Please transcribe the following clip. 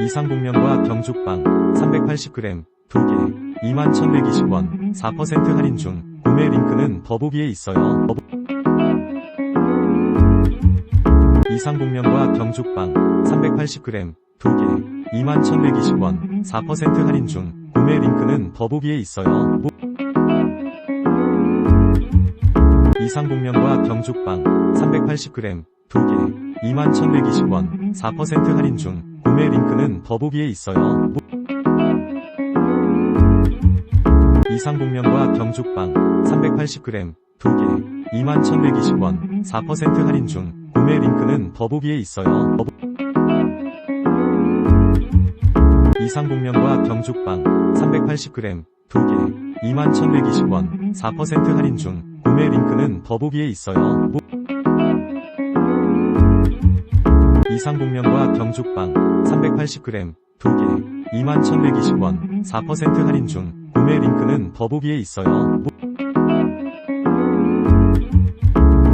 이상복면과 경죽빵 380g 2개 21,120원 4% 할인 중 구매 링크는 더보기에 있어요. 이상복면과 경죽빵 380g 2개 21,120원 4% 할인 중 구매 링크는 더보기에 있어요. 보- 이상복면과 경죽빵 380g 2개 21,120원 4% 할인 중 구매 링크는 더보기에 있어요. 보- 이상복면과 경죽빵 380g 2개 21,120원 4% 할인 중 구매 링크는 더보기에 있어요. 이상복면과 경죽빵 380g 2개 21,120원 4% 할인 중 구매 링크는 더보기에 있어요. 이상복면과 경죽빵 380g 2개 21,120원 4% 할인 중 구매 링크는 더보기에 있어요. 보-